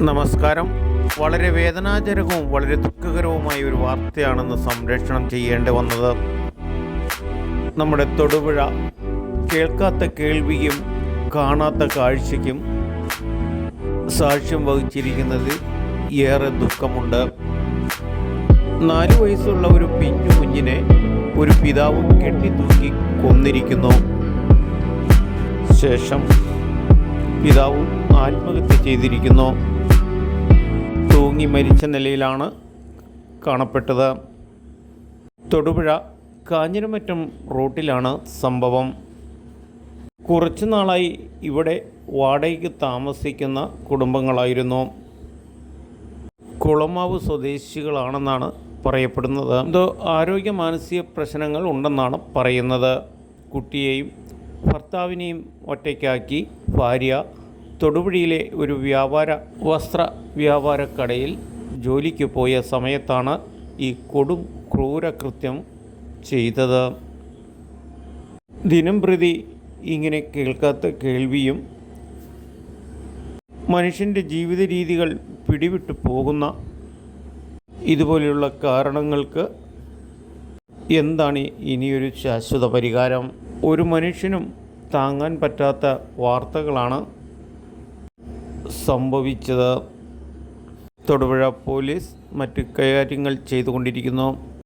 നമസ്കാരം. വളരെ വേദനാജനകവും വളരെ ദുഃഖകരവുമായ ഒരു വാർത്തയാണെന്ന് സംരക്ഷണം ചെയ്യേണ്ടി വന്നത് നമ്മുടെ തൊടുപുഴ. കേൾക്കാത്ത കേൾവിയും കാണാത്ത കാഴ്ചയ്ക്കും സാക്ഷ്യം വഹിച്ചിരിക്കുന്നത് ഏറെ ദുഃഖമുണ്ട്. നാല് വയസ്സുള്ള ഒരു പിഞ്ചു കുഞ്ഞിനെ ഒരു പിതാവ് കെട്ടിത്തൂക്കി കൊന്നിരിക്കുന്നു. ശേഷം പിതാവ് ആത്മഹത്യ ചെയ്തിരിക്കുന്നു. തൂങ്ങി മരിച്ച നിലയിലാണ് കാണപ്പെട്ടത്. തൊടുപുഴ കാഞ്ഞിരമറ്റം റൂട്ടിലാണ് സംഭവം. കുറച്ചു നാളായി ഇവിടെ വാടകയ്ക്ക് താമസിക്കുന്ന കുടുംബങ്ങളായിരുന്നു. കുളമാവ് സ്വദേശികളാണെന്നാണ് പറയപ്പെടുന്നത്. എന്തോ ആരോഗ്യ മാനസിക പ്രശ്നങ്ങൾ ഉണ്ടെന്നാണ് പറയുന്നത്. കുട്ടിയെയും ഭർത്താവിനെയും ഒറ്റയ്ക്കാക്കി ഭാര്യ തൊടുപുഴയിലെ ഒരു വ്യാപാര വസ്ത്ര വ്യാപാരക്കടയിൽ ജോലിക്ക് പോയ സമയത്താണ് ഈ കൊടും ക്രൂരകൃത്യം ചെയ്തത്. ദിനം പ്രതി ഇങ്ങനെ കേൾക്കാത്ത കേൾവിയും മനുഷ്യന്റെ ജീവിത രീതികൾ പിടിവിട്ടു പോകുന്ന ഇതുപോലെയുള്ള കാരണങ്ങൾക്ക് എന്താണ് ഇനിയൊരു ശാശ്വത പരിഹാരം? ഒരു മനുഷ്യനും താങ്ങാൻ പറ്റാത്ത വാർത്തകളാണ് സംഭവിച്ചത്. തൊടുപുഴ പോലീസ് മറ്റ് കൈകാര്യങ്ങൾ ചെയ്തുകൊണ്ടിരിക്കുന്നു.